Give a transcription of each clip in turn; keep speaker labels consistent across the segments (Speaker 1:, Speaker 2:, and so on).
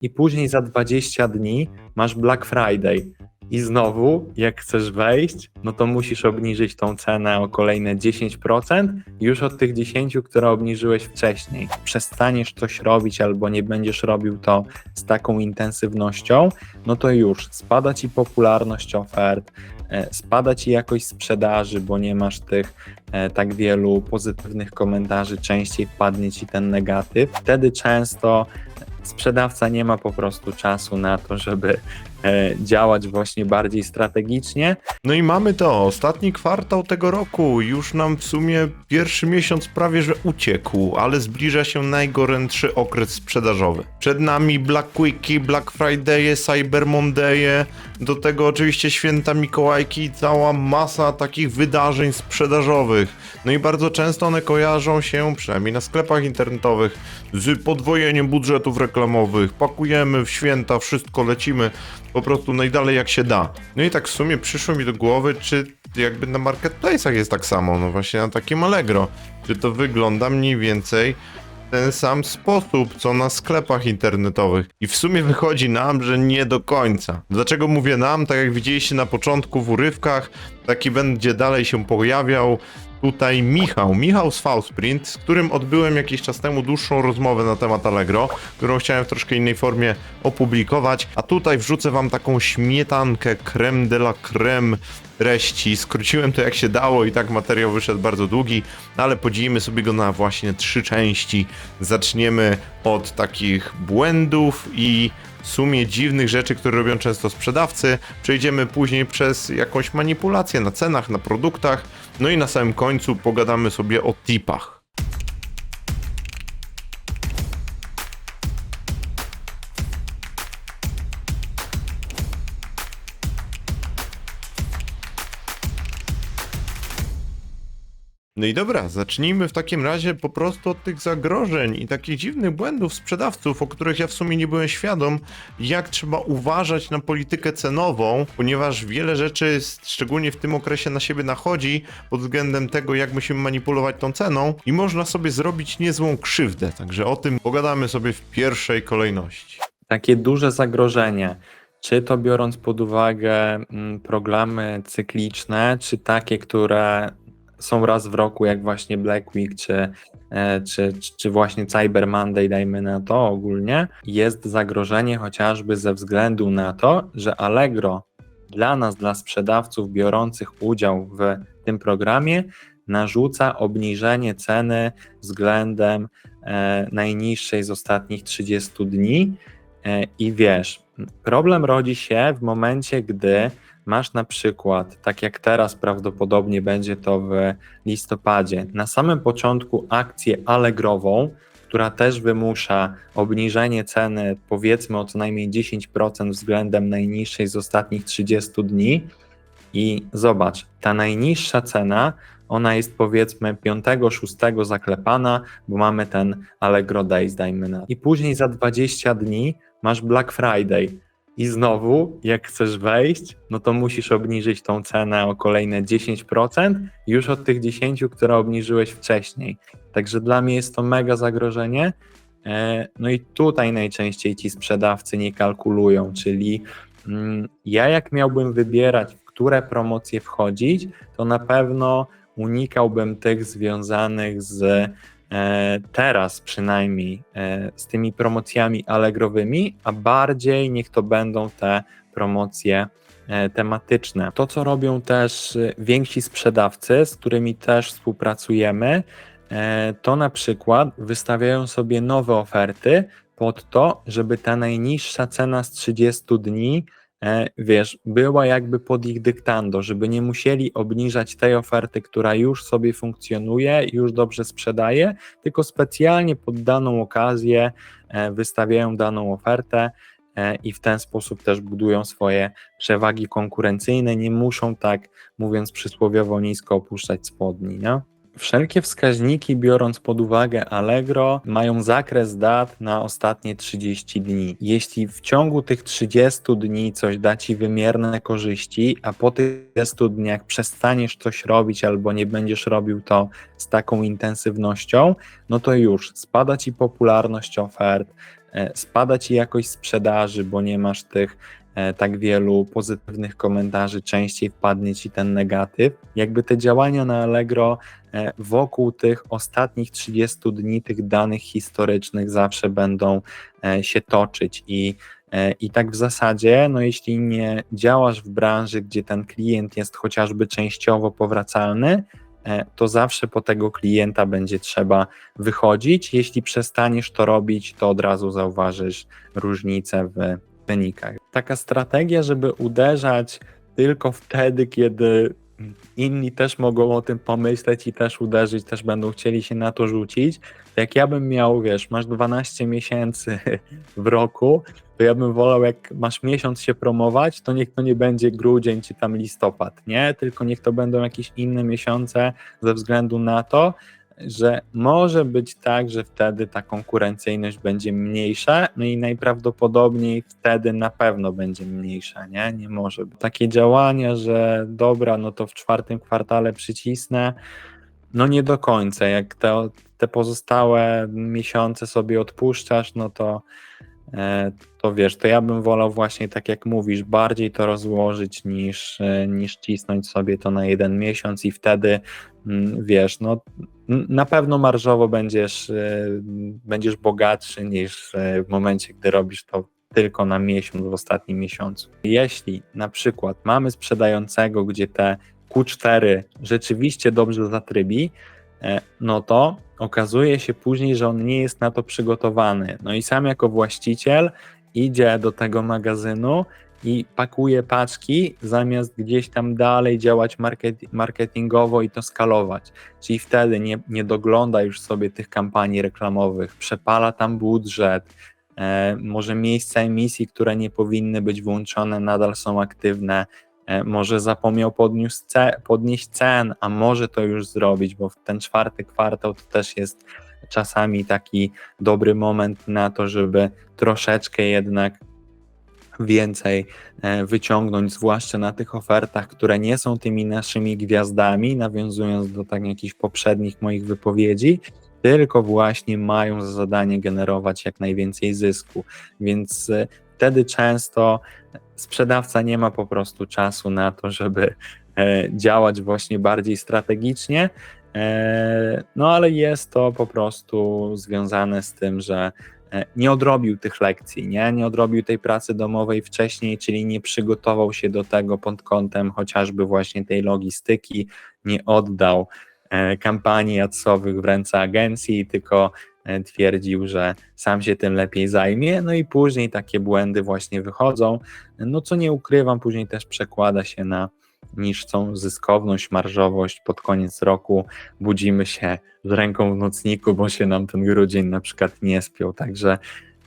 Speaker 1: i później za 20 dni masz Black Friday. I znowu, jak chcesz wejść, no to musisz obniżyć tą cenę o kolejne 10% już od tych 10, które obniżyłeś wcześniej. Przestaniesz coś robić albo nie będziesz robił to z taką intensywnością, no to już spada ci popularność ofert, e, spada ci jakość sprzedaży, bo nie masz tych e, tak wielu pozytywnych komentarzy, częściej wpadnie ci ten negatyw. Wtedy często sprzedawca nie ma po prostu czasu na to, żeby działać właśnie bardziej strategicznie.
Speaker 2: No i mamy to, ostatni kwartał tego roku, już nam w sumie pierwszy miesiąc prawie że uciekł, ale zbliża się najgorętszy okres sprzedażowy. Przed nami Black Weeki, Black Friday, Cyber Monday, do tego oczywiście święta Mikołajki i cała masa takich wydarzeń sprzedażowych. No i bardzo często one kojarzą się, przynajmniej na sklepach internetowych, z podwojeniem budżetów reklamowych. Pakujemy w święta, wszystko lecimy po prostu najdalej jak się da. No i tak w sumie przyszło mi do głowy, czy jakby na marketplace'ach jest tak samo, no właśnie na takim Allegro. Czy to wygląda mniej więcej ten sam sposób, co na sklepach internetowych. I w sumie wychodzi nam, że nie do końca. Dlaczego mówię nam? Tak jak widzieliście na początku w urywkach, taki będzie dalej się pojawiał tutaj Michał, Michał z Fausprint, z którym odbyłem jakiś czas temu dłuższą rozmowę na temat Allegro, którą chciałem w troszkę innej formie opublikować, a tutaj wrzucę wam taką śmietankę creme de la creme treści. Skróciłem to jak się dało i tak materiał wyszedł bardzo długi, ale podzielimy sobie go na właśnie trzy części. Zaczniemy od takich błędów i sumie dziwnych rzeczy, które robią często sprzedawcy. Przejdziemy później przez jakąś manipulację na cenach, na produktach. No i na samym końcu pogadamy sobie o tipach. No i dobra, zacznijmy w takim razie po prostu od tych zagrożeń i takich dziwnych błędów sprzedawców, o których ja w sumie nie byłem świadom, jak trzeba uważać na politykę cenową, ponieważ wiele rzeczy, szczególnie w tym okresie, na siebie nachodzi pod względem tego, jak musimy manipulować tą ceną i można sobie zrobić niezłą krzywdę. Także o tym pogadamy sobie w pierwszej kolejności.
Speaker 1: Takie duże zagrożenie, czy to biorąc pod uwagę mm, programy cykliczne, czy takie, które są raz w roku, jak właśnie Black Week, czy, e, czy, czy- czy właśnie Cyber Monday, dajmy na to ogólnie, jest zagrożenie chociażby ze względu na to, że Allegro dla nas, dla sprzedawców biorących udział w tym programie, narzuca obniżenie ceny względem e, najniższej z ostatnich 30 dni. E, I wiesz, problem rodzi się w momencie, gdy masz na przykład, tak jak teraz prawdopodobnie będzie to w listopadzie, na samym początku akcję Allegrową, która też wymusza obniżenie ceny powiedzmy o co najmniej 10% względem najniższej z ostatnich 30 dni. I zobacz, ta najniższa cena, ona jest powiedzmy 5-6 zaklepana, bo mamy ten Allegro Days, dajmy na. I później za 20 dni masz Black Friday. I znowu, jak chcesz wejść, no to musisz obniżyć tą cenę o kolejne 10% już od tych 10, które obniżyłeś wcześniej. Także dla mnie jest to mega zagrożenie. E, No i tutaj najczęściej ci sprzedawcy nie kalkulują, czyli mm, ja jak miałbym wybierać, w które promocje wchodzić, to na pewno unikałbym tych związanych z teraz przynajmniej e, z tymi promocjami allegrowymi, a bardziej niech to będą te promocje e, tematyczne. To, co robią też e, więksi sprzedawcy, z którymi też współpracujemy, e, to na przykład wystawiają sobie nowe oferty pod to, żeby ta najniższa cena z 30 dni e, wiesz, była jakby pod ich dyktando, żeby nie musieli obniżać tej oferty, która już sobie funkcjonuje, już dobrze sprzedaje, tylko specjalnie pod daną okazję e, wystawiają daną ofertę e, i w ten sposób też budują swoje przewagi konkurencyjne, nie muszą tak, mówiąc przysłowiowo, nisko opuszczać spodni, nie? Wszelkie wskaźniki, biorąc pod uwagę Allegro, mają zakres dat na ostatnie 30 dni. Jeśli w ciągu tych 30 dni coś da ci wymierne korzyści, a po tych 30 dniach przestaniesz coś robić albo nie będziesz robił to z taką intensywnością, no to już spada ci popularność ofert, e, spada ci jakość sprzedaży, bo nie masz tych tak wielu pozytywnych komentarzy, częściej wpadnie ci ten negatyw. Jakby te działania na Allegro e, wokół tych ostatnich 30 dni, tych danych historycznych zawsze będą e, się toczyć i E, I tak w zasadzie, no jeśli nie działasz w branży, gdzie ten klient jest chociażby częściowo powracalny, e, to zawsze po tego klienta będzie trzeba wychodzić. Jeśli przestaniesz to robić, to od razu zauważysz różnicę w Taka strategia, żeby uderzać tylko wtedy, kiedy inni też mogą o tym pomyśleć i też uderzyć, też będą chcieli się na to rzucić. Jak ja bym miał, wiesz, masz 12 miesięcy w roku, to ja bym wolał, jak masz miesiąc się promować, to niech to nie będzie grudzień czy tam listopad, nie? Tylko niech to będą jakieś inne miesiące ze względu na to, że może być tak, że wtedy ta konkurencyjność będzie mniejsza, no i najprawdopodobniej wtedy na pewno będzie mniejsza, nie? Nie może. być. Takie działania, że dobra, no to w czwartym kwartale przycisnę, no nie do końca. Jak te, te pozostałe miesiące sobie odpuszczasz, no to e, to wiesz, to ja bym wolał właśnie tak jak mówisz, bardziej to rozłożyć niż, e, niż cisnąć sobie to na jeden miesiąc i wtedy mm, wiesz, no na pewno marżowo będziesz, e, będziesz bogatszy niż e, w momencie, gdy robisz to tylko na miesiąc w ostatnim miesiącu. Jeśli na przykład mamy sprzedającego, gdzie te Q4 rzeczywiście dobrze zatrybi, e, no to okazuje się później, że on nie jest na to przygotowany. No i sam jako właściciel idzie do tego magazynu i pakuje paczki, zamiast gdzieś tam dalej działać market, marketingowo i to skalować. Czyli wtedy nie, nie dogląda już sobie tych kampanii reklamowych, przepala tam budżet, e, może miejsca emisji, które nie powinny być włączone, nadal są aktywne. E, może zapomniał ce, podnieść cen, a może to już zrobić, bo ten czwarty kwartał to też jest czasami taki dobry moment na to, żeby troszeczkę jednak więcej e, wyciągnąć, zwłaszcza na tych ofertach, które nie są tymi naszymi gwiazdami, nawiązując do tak jakichś poprzednich moich wypowiedzi, tylko właśnie mają za zadanie generować jak najwięcej zysku. Więc e, wtedy często sprzedawca nie ma po prostu czasu na to, żeby e, działać właśnie bardziej strategicznie. No ale jest to po prostu związane z tym, że nie odrobił tych lekcji, nie? nie odrobił tej pracy domowej wcześniej, czyli nie przygotował się do tego pod kątem chociażby właśnie tej logistyki, nie oddał e, kampanii adsowych w ręce agencji, tylko e, twierdził, że sam się tym lepiej zajmie, no i później takie błędy właśnie wychodzą, no co nie ukrywam, później też przekłada się na niższą zyskowność, marżowość pod koniec roku budzimy się z ręką w nocniku, bo się nam ten grudzień na przykład nie spiął, także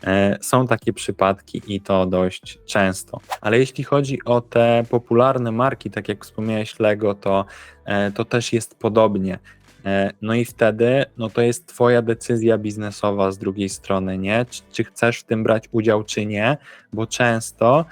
Speaker 1: e, są takie przypadki i to dość często. Ale jeśli chodzi o te popularne marki, tak jak wspomniałeś Lego, to, e, to też jest podobnie. E, No i wtedy, no to jest twoja decyzja biznesowa z drugiej strony, nie? Czy, czy chcesz w tym brać udział, czy nie, bo często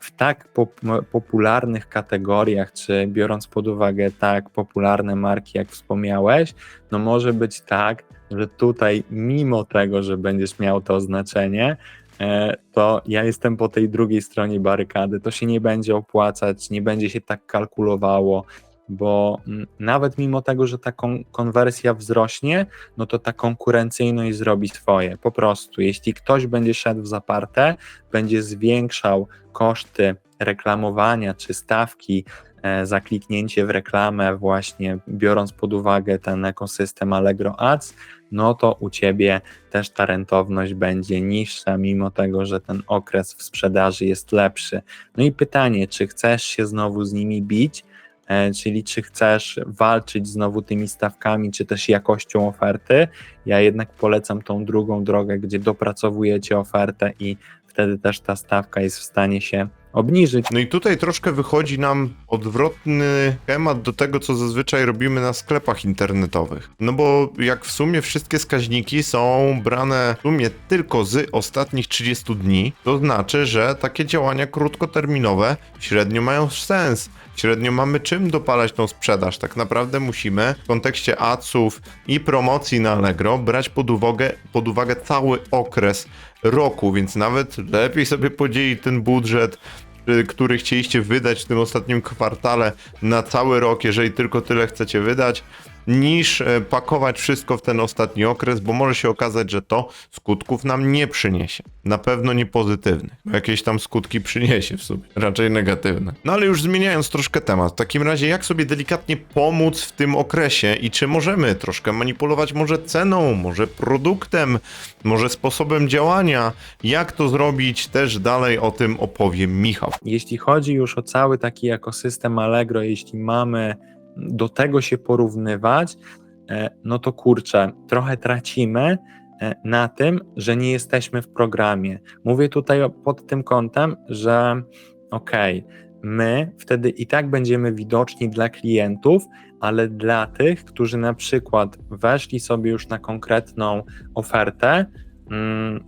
Speaker 1: w tak pop- popularnych kategoriach, czy biorąc pod uwagę tak popularne marki, jak wspomniałeś, no może być tak, że tutaj mimo tego, że będziesz miał to oznaczenie, e, to ja jestem po tej drugiej stronie barykady, to się nie będzie opłacać, nie będzie się tak kalkulowało, bo mm, nawet mimo tego, że ta kon- konwersja wzrośnie, no to ta konkurencyjność zrobi swoje. Po prostu, jeśli ktoś będzie szedł w zaparte, będzie zwiększał koszty reklamowania czy stawki e, za kliknięcie w reklamę, właśnie biorąc pod uwagę ten ekosystem Allegro Ads, no to u ciebie też ta rentowność będzie niższa, mimo tego, że ten okres w sprzedaży jest lepszy. No i pytanie, czy chcesz się znowu z nimi bić? E, czyli czy chcesz walczyć znowu tymi stawkami, czy też jakością oferty. Ja jednak polecam tą drugą drogę, gdzie dopracowujecie ofertę i wtedy też ta stawka jest w stanie się obniżyć.
Speaker 2: No i tutaj troszkę wychodzi nam odwrotny temat do tego, co zazwyczaj robimy na sklepach internetowych. No bo jak w sumie wszystkie wskaźniki są brane w sumie tylko z ostatnich 30 dni, to znaczy, że takie działania krótkoterminowe średnio mają sens. Średnio mamy czym dopalać tą sprzedaż. Tak naprawdę musimy w kontekście adsów i promocji na Allegro brać pod uwagę, pod uwagę cały okres roku, więc nawet lepiej sobie podzielić ten budżet, który chcieliście wydać w tym ostatnim kwartale na cały rok, jeżeli tylko tyle chcecie wydać, niż e, pakować wszystko w ten ostatni okres, bo może się okazać, że to skutków nam nie przyniesie. Na pewno nie pozytywnych. Jakieś tam skutki przyniesie w sumie, raczej negatywne. No ale już zmieniając troszkę temat, w takim razie jak sobie delikatnie pomóc w tym okresie i czy możemy troszkę manipulować może ceną, może produktem, może sposobem działania, jak to zrobić, też dalej o tym opowie Michał.
Speaker 1: Jeśli chodzi już o cały taki ekosystem Allegro, jeśli mamy do tego się porównywać, e, no to kurczę, trochę tracimy e, na tym, że nie jesteśmy w programie. Mówię tutaj pod tym kątem, że okej, my wtedy i tak będziemy widoczni dla klientów, ale dla tych, którzy na przykład weszli sobie już na konkretną ofertę,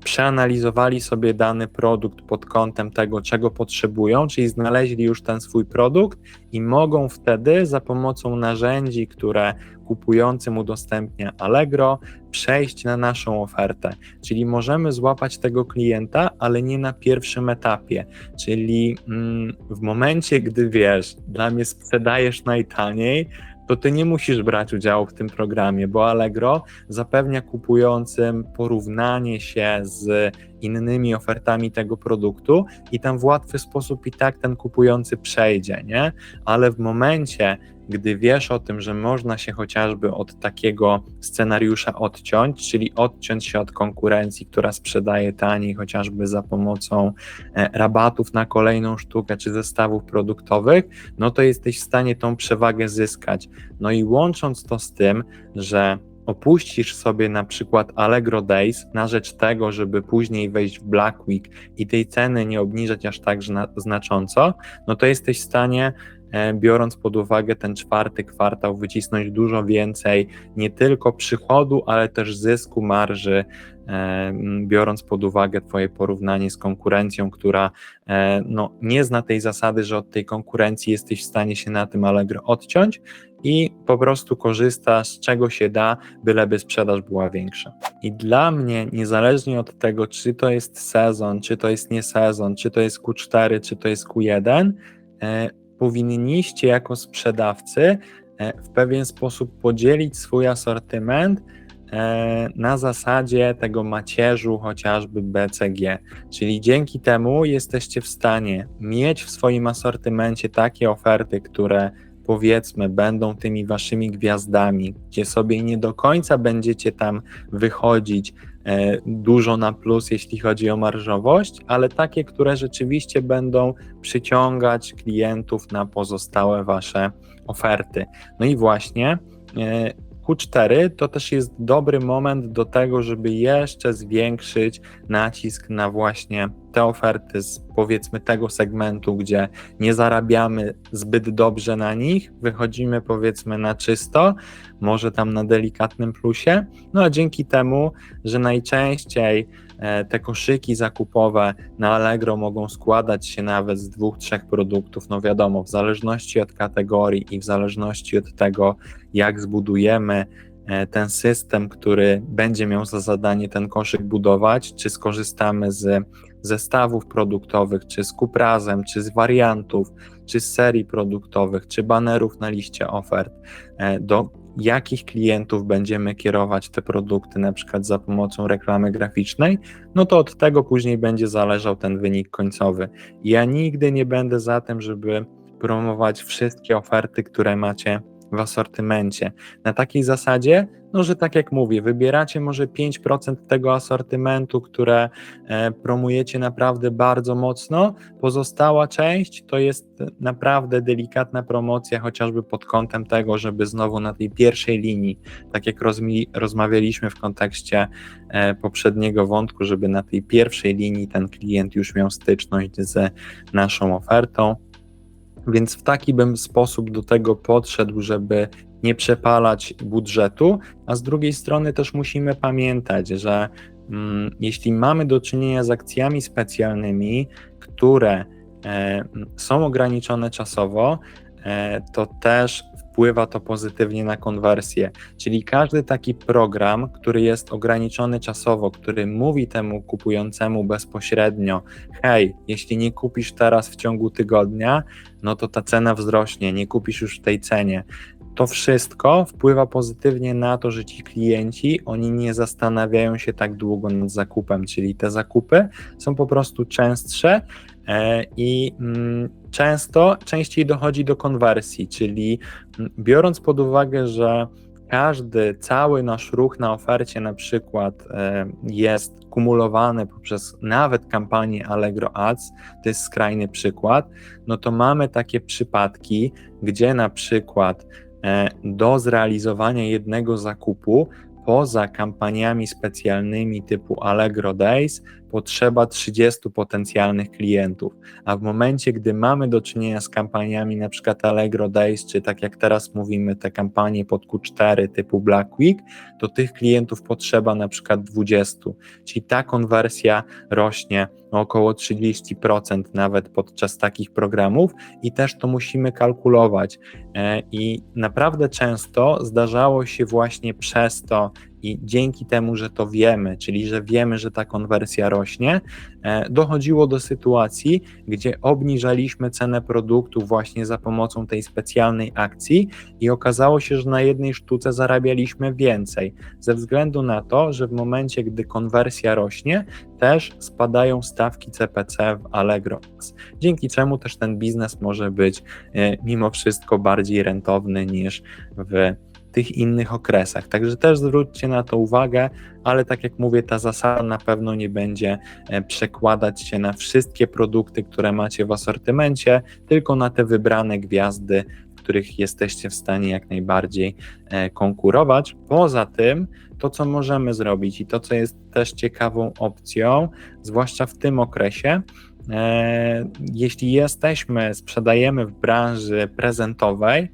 Speaker 1: przeanalizowali sobie dany produkt pod kątem tego, czego potrzebują, czyli znaleźli już ten swój produkt i mogą wtedy za pomocą narzędzi, które kupującym udostępnia Allegro, przejść na naszą ofertę. Czyli możemy złapać tego klienta, ale nie na pierwszym etapie. Czyli mm, w momencie, gdy wiesz, dla mnie sprzedajesz najtaniej, to ty nie musisz brać udziału w tym programie, bo Allegro zapewnia kupującym porównanie się z innymi ofertami tego produktu i tam w łatwy sposób i tak ten kupujący przejdzie, nie? Ale w momencie, gdy wiesz o tym, że można się chociażby od takiego scenariusza odciąć, czyli odciąć się od konkurencji, która sprzedaje taniej, chociażby za pomocą e, rabatów na kolejną sztukę czy zestawów produktowych, no to jesteś w stanie tą przewagę zyskać. No i łącząc to z tym, że opuścisz sobie na przykład Allegro Days na rzecz tego, żeby później wejść w Black Week i tej ceny nie obniżać aż tak zna- znacząco, no to jesteś w stanie, biorąc pod uwagę ten czwarty kwartał, wycisnąć dużo więcej nie tylko przychodu, ale też zysku marży, e, biorąc pod uwagę Twoje porównanie z konkurencją, która e, no, nie zna tej zasady, że od tej konkurencji jesteś w stanie się na tym Allegro odciąć i po prostu korzysta z czego się da, byleby sprzedaż była większa. I dla mnie, niezależnie od tego, czy to jest sezon, czy to jest nie sezon, czy to jest Q4, czy to jest Q1, e, powinniście jako sprzedawcy e, w pewien sposób podzielić swój asortyment e, na zasadzie tego macierzu chociażby BCG. Czyli dzięki temu jesteście w stanie mieć w swoim asortymencie takie oferty, które powiedzmy będą tymi waszymi gwiazdami, gdzie sobie nie do końca będziecie tam wychodzić dużo na plus, jeśli chodzi o marżowość, ale takie, które rzeczywiście będą przyciągać klientów na pozostałe wasze oferty. No i właśnie e, Q4 to też jest dobry moment do tego, żeby jeszcze zwiększyć nacisk na właśnie te oferty z powiedzmy tego segmentu, gdzie nie zarabiamy zbyt dobrze na nich, wychodzimy powiedzmy na czysto, może tam na delikatnym plusie, no a dzięki temu, że najczęściej te koszyki zakupowe na Allegro mogą składać się nawet z dwóch, trzech produktów, no wiadomo, w zależności od kategorii i w zależności od tego, jak zbudujemy e, ten system, który będzie miał za zadanie ten koszyk budować, czy skorzystamy z zestawów produktowych, czy z kuprazem, czy z wariantów, czy serii produktowych, czy banerów na liście ofert, e, do jakich klientów będziemy kierować te produkty, na przykład za pomocą reklamy graficznej, no to od tego później będzie zależał ten wynik końcowy. Ja nigdy nie będę za tym, żeby promować wszystkie oferty, które macie w asortymencie. Na takiej zasadzie, no że tak jak mówię, wybieracie może 5% tego asortymentu, które e, promujecie naprawdę bardzo mocno. Pozostała część to jest naprawdę delikatna promocja, chociażby pod kątem tego, żeby znowu na tej pierwszej linii, tak jak rozmawialiśmy w kontekście e, poprzedniego wątku, żeby na tej pierwszej linii ten klient już miał styczność z naszą ofertą. Więc w taki bym sposób do tego podszedł, żeby nie przepalać budżetu, a z drugiej strony też musimy pamiętać, że mm, jeśli mamy do czynienia z akcjami specjalnymi, które e, są ograniczone czasowo, e, to też wpływa to pozytywnie na konwersję. Czyli każdy taki program, który jest ograniczony czasowo, który mówi temu kupującemu bezpośrednio: hej, jeśli nie kupisz teraz w ciągu tygodnia, no to ta cena wzrośnie, nie kupisz już w tej cenie. To wszystko wpływa pozytywnie na to, że ci klienci, oni nie zastanawiają się tak długo nad zakupem, czyli te zakupy są po prostu częstsze i mm, często, częściej dochodzi do konwersji, czyli mm, biorąc pod uwagę, że każdy, cały nasz ruch na ofercie na przykład e, jest kumulowany poprzez nawet kampanię Allegro Ads, to jest skrajny przykład, no to mamy takie przypadki, gdzie na przykład e, do zrealizowania jednego zakupu poza kampaniami specjalnymi typu Allegro Days potrzeba 30 potencjalnych klientów, a w momencie, gdy mamy do czynienia z kampaniami na przykład Allegro Days, czy tak jak teraz mówimy, te kampanie pod Q4 typu Black Week, to tych klientów potrzeba na przykład 20, czyli ta konwersja rośnie około 30% nawet podczas takich programów i też to musimy kalkulować. E, i naprawdę często zdarzało się właśnie przez to i dzięki temu, że to wiemy, czyli że wiemy, że ta konwersja rośnie, e, dochodziło do sytuacji, gdzie obniżaliśmy cenę produktu właśnie za pomocą tej specjalnej akcji i okazało się, że na jednej sztuce zarabialiśmy więcej, ze względu na to, że w momencie, gdy konwersja rośnie, też spadają stawki CPC w Allegro, dzięki czemu też ten biznes może być e, mimo wszystko bardziej rentowny niż w tych innych okresach. Także też zwróćcie na to uwagę, ale tak jak mówię, ta zasada na pewno nie będzie e, przekładać się na wszystkie produkty, które macie w asortymencie, tylko na te wybrane gwiazdy, których jesteście w stanie jak najbardziej e, konkurować. Poza tym, to co możemy zrobić i to co jest też ciekawą opcją, zwłaszcza w tym okresie, e, jeśli jesteśmy, sprzedajemy w branży prezentowej,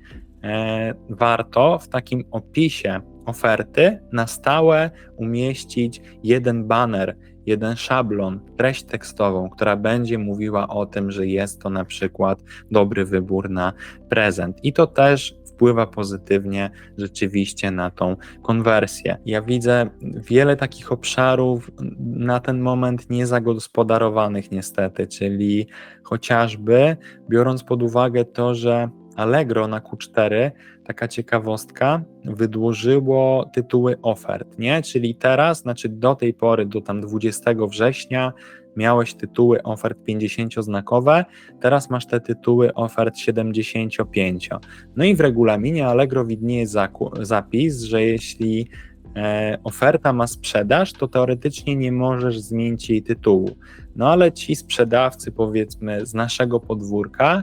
Speaker 1: warto w takim opisie oferty na stałe umieścić jeden banner, jeden szablon, treść tekstową, która będzie mówiła o tym, że jest to na przykład dobry wybór na prezent. I to też wpływa pozytywnie rzeczywiście na tą konwersję. Ja widzę wiele takich obszarów na ten moment niezagospodarowanych niestety, czyli chociażby biorąc pod uwagę to, że Allegro na Q4, taka ciekawostka, wydłużyło tytuły ofert, nie? Czyli teraz, znaczy do tej pory, do tam 20 września, miałeś tytuły ofert 50-znakowe, teraz masz te tytuły ofert 75. No i w regulaminie Allegro widnieje zapis, że jeśli e, oferta ma sprzedaż, to teoretycznie nie możesz zmienić jej tytułu. No ale ci sprzedawcy, powiedzmy, z naszego podwórka,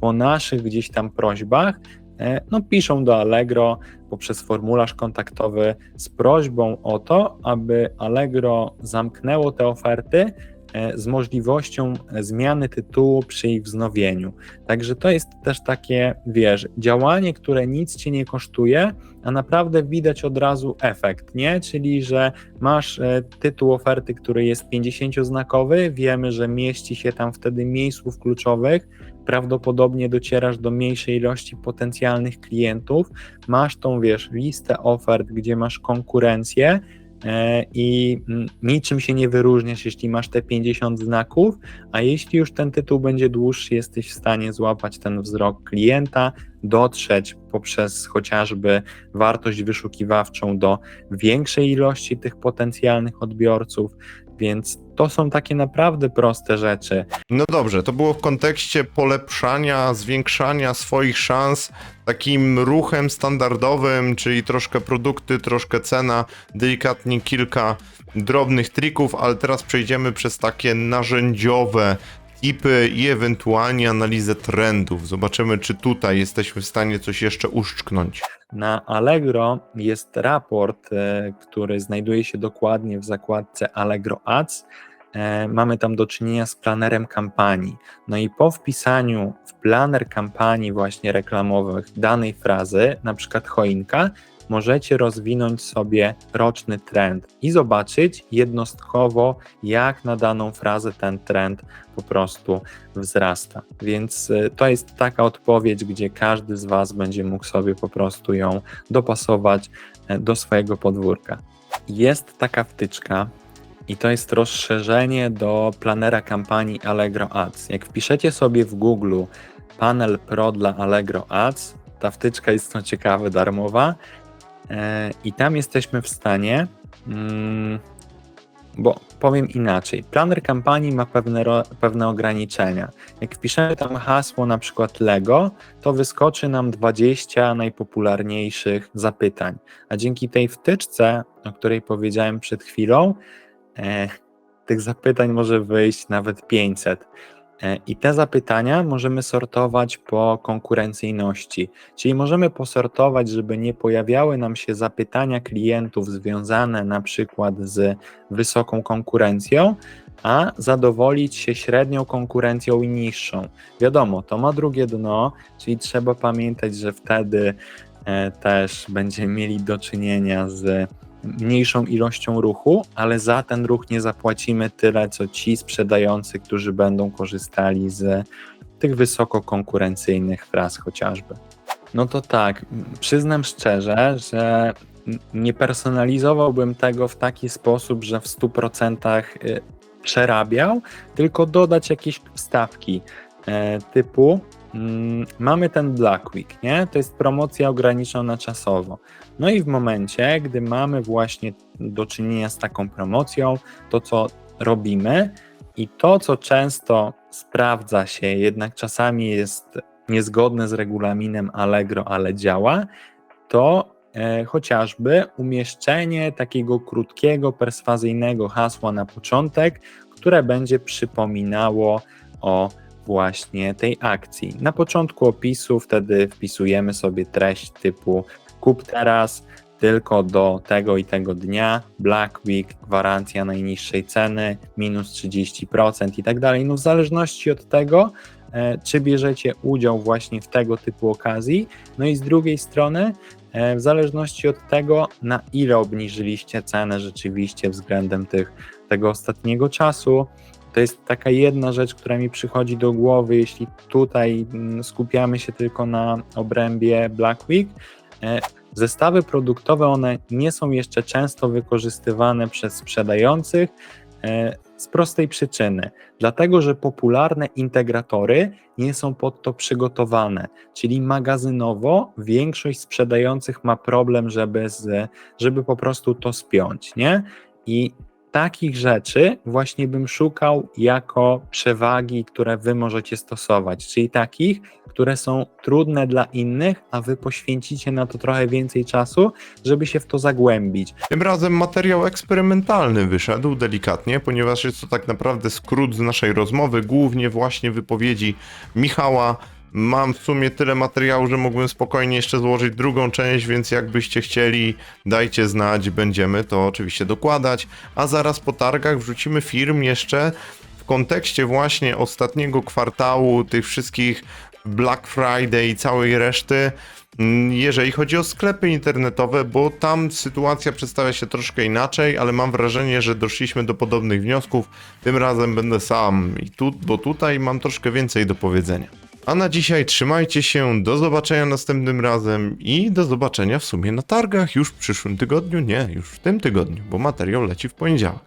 Speaker 1: po naszych gdzieś tam prośbach, e, no, piszą do Allegro poprzez formularz kontaktowy z prośbą o to, aby Allegro zamknęło te oferty e, z możliwością zmiany tytułu przy ich wznowieniu. Także to jest też takie, wiesz, działanie, które nic ci nie kosztuje, a naprawdę widać od razu efekt, nie? Czyli, że masz e, tytuł oferty, który jest 50-znakowy, wiemy, że mieści się tam wtedy mniej słów kluczowych, prawdopodobnie docierasz do mniejszej ilości potencjalnych klientów, masz tą, wiesz, listę ofert, gdzie masz konkurencję, e, i niczym się nie wyróżniasz, jeśli masz te 50 znaków, a jeśli już ten tytuł będzie dłuższy, jesteś w stanie złapać ten wzrok klienta, dotrzeć poprzez chociażby wartość wyszukiwawczą do większej ilości tych potencjalnych odbiorców, więc to są takie naprawdę proste rzeczy.
Speaker 2: No dobrze, to było w kontekście polepszania, zwiększania swoich szans takim ruchem standardowym, czyli troszkę produkty, troszkę cena, delikatnie kilka drobnych trików, ale teraz przejdziemy przez takie narzędziowe tipy i ewentualnie analizę trendów. Zobaczymy, czy tutaj jesteśmy w stanie coś jeszcze uszczknąć.
Speaker 1: Na Allegro jest raport, e, który znajduje się dokładnie w zakładce Allegro Ads. E, mamy tam do czynienia z planerem kampanii. No i po wpisaniu w planer kampanii właśnie reklamowych danej frazy, na przykład choinka, możecie rozwinąć sobie roczny trend i zobaczyć jednostkowo, jak na daną frazę ten trend po prostu wzrasta. Więc y, to jest taka odpowiedź, gdzie każdy z Was będzie mógł sobie po prostu ją dopasować e, do swojego podwórka. Jest taka wtyczka, i to jest rozszerzenie do planera kampanii Allegro Ads. Jak wpiszecie sobie w Google panel Pro dla Allegro Ads, ta wtyczka jest co ciekawe darmowa i tam jesteśmy w stanie, mm, bo powiem inaczej, planer kampanii ma pewne, pewne ograniczenia. Jak wpiszemy tam hasło na przykład Lego, to wyskoczy nam 20 najpopularniejszych zapytań, a dzięki tej wtyczce, o której powiedziałem przed chwilą, e, tych zapytań może wyjść nawet 500. E, I te zapytania możemy sortować po konkurencyjności, czyli możemy posortować, żeby nie pojawiały nam się zapytania klientów związane na przykład z wysoką konkurencją, a zadowolić się średnią konkurencją i niższą. Wiadomo, to ma drugie dno, czyli trzeba pamiętać, że wtedy e, też będziemy mieli do czynienia z mniejszą ilością ruchu, ale za ten ruch nie zapłacimy tyle, co ci sprzedający, którzy będą korzystali z tych wysoko konkurencyjnych fraz chociażby. No to tak, przyznam szczerze, że nie personalizowałbym tego w taki sposób, że w 100% y, przerabiał, tylko dodać jakieś wstawki e, typu mamy ten Black Week, nie? To jest promocja ograniczona czasowo. No i w momencie, gdy mamy właśnie do czynienia z taką promocją, to co robimy i to, co często sprawdza się, jednak czasami jest niezgodne z regulaminem Allegro, ale działa, to e, chociażby umieszczenie takiego krótkiego, perswazyjnego hasła na początek, które będzie przypominało o właśnie tej akcji. Na początku opisu wtedy wpisujemy sobie treść typu kup teraz tylko do tego i tego dnia, Black Week, gwarancja najniższej ceny, minus 30% i tak dalej. No w zależności od tego, e, czy bierzecie udział właśnie w tego typu okazji, no i z drugiej strony, e, w zależności od tego, na ile obniżyliście cenę rzeczywiście względem tych, tego ostatniego czasu, to jest taka jedna rzecz, która mi przychodzi do głowy, jeśli tutaj mm, skupiamy się tylko na obrębie Black Week. e, Zestawy produktowe, one nie są jeszcze często wykorzystywane przez sprzedających e, z prostej przyczyny. Dlatego, że popularne integratory nie są pod to przygotowane, czyli magazynowo większość sprzedających ma problem, żeby, z, żeby po prostu to spiąć, nie? I takich rzeczy właśnie bym szukał jako przewagi, które wy możecie stosować, czyli takich, które są trudne dla innych, a wy poświęcicie na to trochę więcej czasu, żeby się w to zagłębić.
Speaker 2: Tym razem materiał eksperymentalny wyszedł delikatnie, ponieważ jest to tak naprawdę skrót z naszej rozmowy, głównie właśnie wypowiedzi Michała. Mam w sumie tyle materiału, że mógłbym spokojnie jeszcze złożyć drugą część, więc jakbyście chcieli, dajcie znać, będziemy to oczywiście dokładać. A zaraz po targach wrzucimy firm jeszcze w kontekście właśnie ostatniego kwartału, tych wszystkich Black Friday i całej reszty, jeżeli chodzi o sklepy internetowe, bo tam sytuacja przedstawia się troszkę inaczej, ale mam wrażenie, że doszliśmy do podobnych wniosków. Tym razem będę sam, i tu, bo tutaj mam troszkę więcej do powiedzenia. A na dzisiaj trzymajcie się, do zobaczenia następnym razem i do zobaczenia w sumie na targach już w przyszłym tygodniu, nie, już w tym tygodniu, bo materiał leci w poniedziałek.